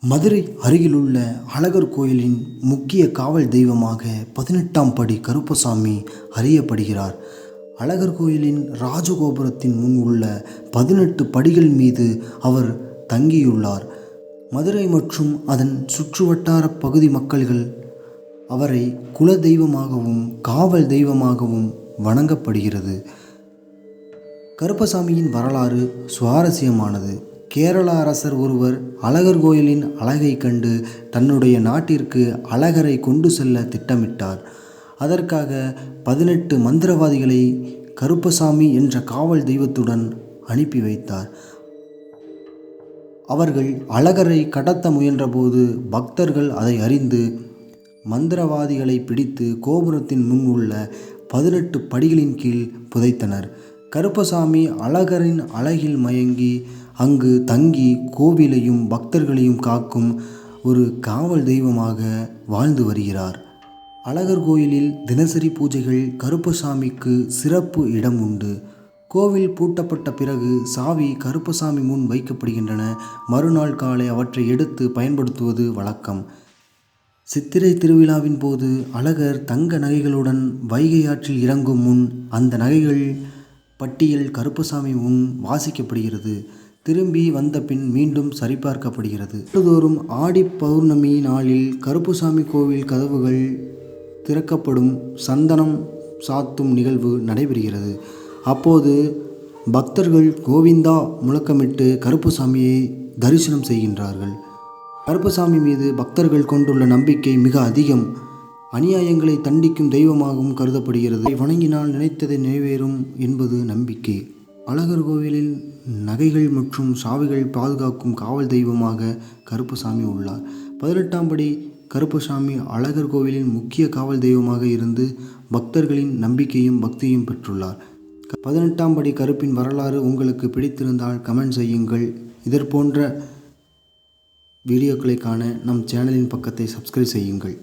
மதுரை அருகிலுள்ள அழகர் கோயிலின் முக்கிய காவல் தெய்வமாக பதினெட்டாம் படி கருப்பசாமி அறியப்படுகிறார். அழகர் கோயிலின் ராஜகோபுரத்தின் முன் உள்ள பதினெட்டு படிகள் மீது அவர் தங்கியுள்ளார். மதுரை மற்றும் அதன் சுற்றுவட்டார பகுதி மக்கள்கள் அவரை குல தெய்வமாகவும் காவல் தெய்வமாகவும் வணங்கப்படுகிறது. கருப்பசாமியின் வரலாறு சுவாரஸ்யமானது. கேரள அரசர் ஒருவர் அழகர் கோயிலின் அழகை கண்டு தன்னுடைய நாட்டிற்கு அழகரை கொண்டு செல்ல திட்டமிட்டார். அதற்காக பதினெட்டு மந்திரவாதிகளை கருப்பசாமி என்ற காவல் தெய்வத்துடன் அனுப்பி வைத்தார். அவர்கள் அழகரை கடத்த முயன்றபோது பக்தர்கள் அதை அறிந்து மந்திரவாதிகளை பிடித்து கோபுரத்தின் முன் உள்ள பதினெட்டு படிகளின் கீழ் புதைத்தனர். கருப்பசாமி அழகரின் அழகில் மயங்கி அங்கு தங்கி கோவிலையும் பக்தர்களையும் காக்கும் ஒரு காவல் தெய்வமாக வாழ்ந்து வருகிறார். அழகர் கோயிலில் தினசரி பூஜைகள் கருப்பசாமிக்கு சிறப்பு இடம் உண்டு. கோவில் பூட்டப்பட்ட பிறகு சாவி கருப்பசாமி முன் வைக்கப்படுகின்றன. மறுநாள் காலை அவற்றை எடுத்து பயன்படுத்துவது வழக்கம். சித்திரை திருவிழாவின் போது அழகர் தங்க நகைகளுடன் வைகை ஆற்றில் இறங்கும் முன் அந்த நகைகள் பட்டியல் கருப்பசாமி முன் வாசிக்கப்படுகிறது. திரும்பி வந்த பின் மீண்டும் சரிபார்க்கப்படுகிறது. ஆண்டுதோறும் ஆடி பௌர்ணமி நாளில் கருப்புசாமி கோவில் கதவுகள் திறக்கப்படும் சந்தனம் சாத்தும் நிகழ்வு நடைபெறுகிறது. அப்போது பக்தர்கள் கோவிந்தா முழக்கமிட்டு கருப்புசாமியை தரிசனம் செய்கின்றார்கள். கருப்புசாமி மீது பக்தர்கள் கொண்டுள்ள நம்பிக்கை மிக அதிகம். அநியாயங்களை தண்டிக்கும் தெய்வமாகவும் கருதப்படுகிறது. வணங்கினால் நினைத்ததை நிறைவேறும் என்பது நம்பிக்கை. அழகர் கோவிலில் நகைகள் மற்றும் சாவிகள் பாதுகாக்கும் காவல் தெய்வமாக கருப்பசாமி உள்ளார். பதினெட்டாம் படி கருப்பசாமி அழகர் கோவிலின் முக்கிய காவல் தெய்வமாக இருந்து பக்தர்களின் நம்பிக்கையும் பக்தியும் பெற்றுள்ளார். பதினெட்டாம் படி கருப்பின் வரலாறு உங்களுக்கு பிடித்திருந்தால் கமெண்ட் செய்யுங்கள். இதற்போன்ற வீடியோக்களை காண நம் சேனலின் பக்கத்தை சப்ஸ்கிரைப் செய்யுங்கள்.